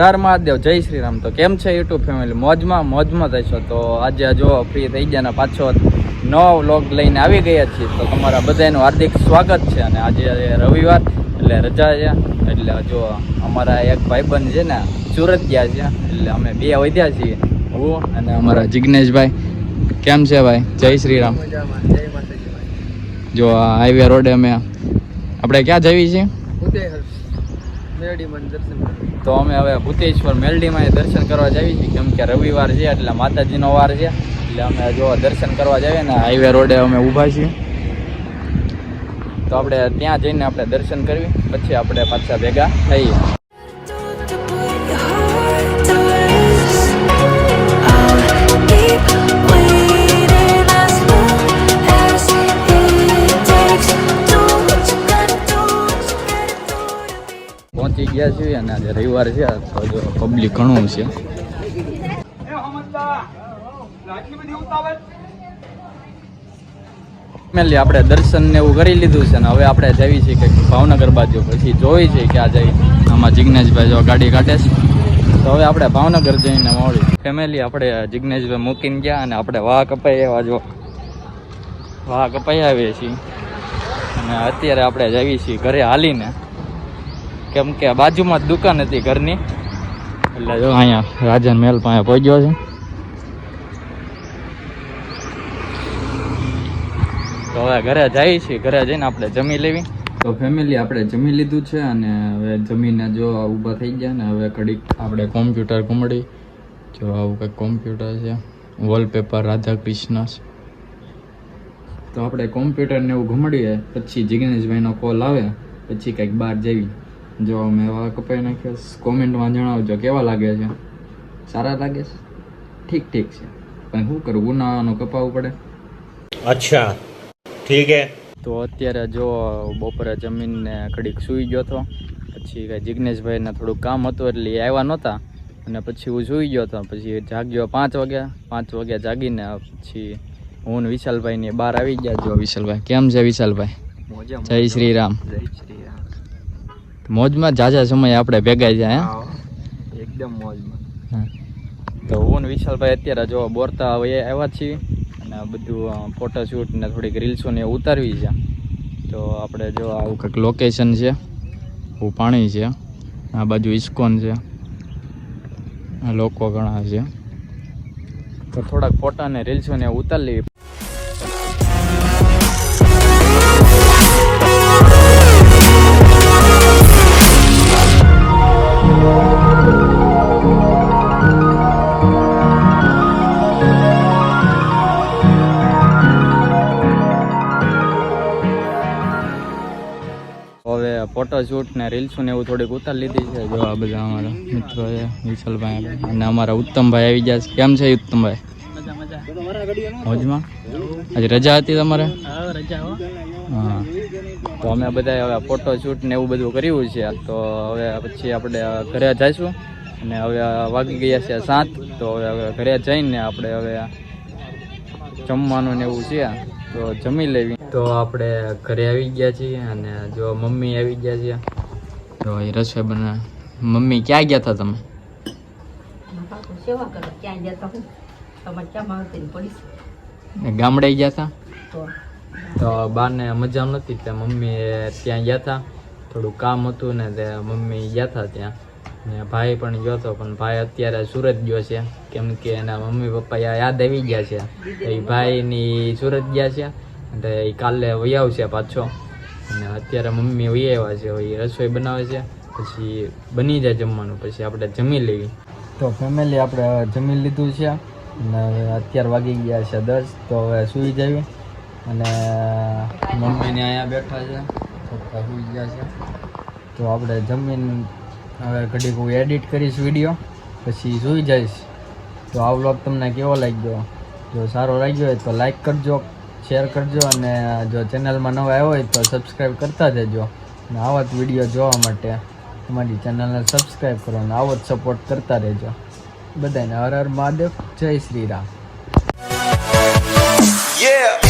હર મહાદેવ, જય શ્રી રામ તો કેમ છે યુટ્યુબ ફેમિલી? મોજમાં મોજમાં થશો તો આજે જો ફ્રી થઈ ગયા ને પાછો નવો વ્લોગ લઈને આવી ગયા છીએ. તો તમારા બધાનું હાર્દિક સ્વાગત છે. અને આજે રવિવાર, એટલે રજા છે. એટલે જો અમારા એક ભાઈબંધ છે ને, સુરત ગયા છે. એટલે અમે બે વધ્યા છીએ. હું અને અમારા જિગ્નેશભાઈ, કેમ છે ભાઈ? જય શ્રી રામ જો હાઈવે રોડે અમે, આપણે ક્યાં જવી છીએ તો અમે હવે ભૂતેશ્વર મેલડીમાં દર્શન કરવા જઈએ છીએ. કેમ કે રવિવાર છે, એટલે માતાજીનો વાર છે. એટલે અમે જો દર્શન કરવા જઈએ ને હાઈવે રોડે અમે ઊભા છીએ. તો આપણે ત્યાં જઈને આપણે દર્શન કરવી, પછી આપણે પાછા ભેગા થઈએ. પહોંચી ગયા અને આજે રવિવાર છે તો પબ્લિક ઘણું છે. ફેમિલી આપણે દર્શન ને એવું કરી લીધું છે ને હવે આપણે જઈએ છીએ કંઈક ભાવનગર બાજુ. પછી જોઈ છે ક્યાં જઈ આમાં જિજ્ઞેશભાઈ જો ગાડી કાઢે છે. તો હવે આપણે ભાવનગર જઈને મળી ફેમિલી આપણે જિજ્ઞેશભાઈ મૂકીને ગયા અને આપણે વાહ કપાઈ એવા જો. વાહ કપાઈ આવીએ છીએ. અને અત્યારે આપણે જઈએ છીએ ઘરે હાલીને. કેમ કે બાજુમાં જ દુકાન હતી ઘરની. એટલે જો અહીંયા રાજન મહેલ પાસે પહોંચ્યો છે. તો હવે ઘરે જઈએ છીએ. ઘરે જઈને આપણે જમી લેવી. તો ફેમિલી આપણે જમી લીધું છે અને હવે જમીને જો ઊભા થઈ ગયા ને હવે ઘડીક આપણે કોમ્પ્યુટર ઘૂમડી. જો આવું કંઈક કોમ્પ્યુટર છે. વોલપેપર રાધા કૃષ્ણ તો આપણે કોમ્પ્યુટરને એવું ઘૂમડીએ. પછી જિગ્નેશભાઈનો કોલ આવે. પછી કંઈક બહાર જવી જો મેં વાળ કપાઈ નાખ્યા કોમેન્ટમાં જણાવજો કેવા લાગે છે? સારા લાગે છે? ઠીક ઠીક છે. પણ શું કરું? ઉનાળાનું કપાવવું પડે? અચ્છા. ઠીક હે. તો અત્યારે જો બપોરે જમીનને ખડીક સૂઈ ગયો હતો. પછી કાંઈ જિજ્ઞેશભાઈને થોડુંક કામ હતું એટલે આવ્યા નહોતા. અને પછી હું સૂઈ ગયો હતો. પછી જાગ્યો પાંચ વાગ્યા. પાંચ વાગ્યા જાગીને પછી હું વિશાલભાઈ ને બહાર આવી ગયા. જો વિશાલભાઈ કેમ છે વિશાલભાઈ? જય શ્રી રામ. જય શ્રી મોજમાં જાજા સમય આપણે ભેગા જાય એકદમ મોજમાં. તો હું વિશાલભાઈ અત્યારે જો બોરતા હવે આવ્યા છીએ અને બધું ફોટોશૂટ ને થોડીક રીલ્સો ને ઉતારવી છે. તો આપણે જો આવું કંઈક લોકેશન છે આવું પાણી છે આ બાજુ ઇસ્કોન છે આ લોકો ઘણા છે. તો થોડાક ફોટા ને રીલ્સો ને ઉતારી ફોટોશૂટ ને રીલ્સો એવું થોડીક ઉતારી લીધી છે. જો આ બધા અમારા મિત્રો છે, વિશાલભાઈ અને અમારા ઉત્તમભાઈ આવી ગયા છે. કેમ છે ઉત્તમભાઈ? મોજમાં? આજે રજા હતી તમારે? હા. તો અમે બધા હવે ફોટોશૂટ ને એવું બધું કર્યું છે. તો હવે પછી આપણે ઘરે જઈશું. અને હવે વાગી ગયા છે સાત. તો હવે ઘરે જઈને આપણે હવે જમવાનું ને એવું છે. તો જમી લેવી. તો આપણે ઘરે આવી ગયા છીએ અને જો મમ્મી આવી ગયા છે. તો એ રસોઈ બના મમ્મી ક્યાં ગયા હતા તમે? સેવા કરો ક્યાં જતા હું? તમારે ક્યાં માવતી પડીશ ગામડે ગયા હતા તો. તો બાને મજા નહોતી તે મમ્મી ત્યાં ગયા હતા થોડું કામ હતું ને તે મમ્મી ગયા હતા ત્યાં. ને ભાઈ પણ ગયો હતો પણ ભાઈ અત્યારે સુરત ગયો છે. કેમ કે એના મમ્મી પપ્પા યાદ આવી ગયા છે. એ ભાઈની સુરત ગયા છે એટલે એ કાલે વહી આવશે પાછો. અને અત્યારે મમ્મી વહી આવ્યા છે એ રસોઈ બનાવે છે. પછી બની જાય જમવાનું, પછી આપણે જમી લેવી તો ફેમિલી આપણે જમી લીધું છે. અને અત્યારે વાગી ગયા છે દસ, તો હવે સૂઈ જઈએ. અને મમ્મીને અહીંયા બેઠા છે. પપ્પા સૂઈ ગયા છે. તો આપણે જમીન હવે ઘડીક હું એડિટ કરીશ વીડિયો પછી જોઈ જઈશ. તો આ વ્લોગ તમને કેવો લાગ્યો? જો સારો લાગ્યો હોય તો લાઈક કરજો શેર કરજો, અને જો ચેનલમાં નવા આવ્યો હોય તો સબસ્ક્રાઈબ કરતા જજો. અને આવા જ વીડિયો જોવા માટે અમારી ચેનલને સબસ્ક્રાઈબ કરો અને આવો જ સપોર્ટ કરતા રહેજો. બધાને હર હર મહાદેવ, જય શ્રી રામ. Yeah.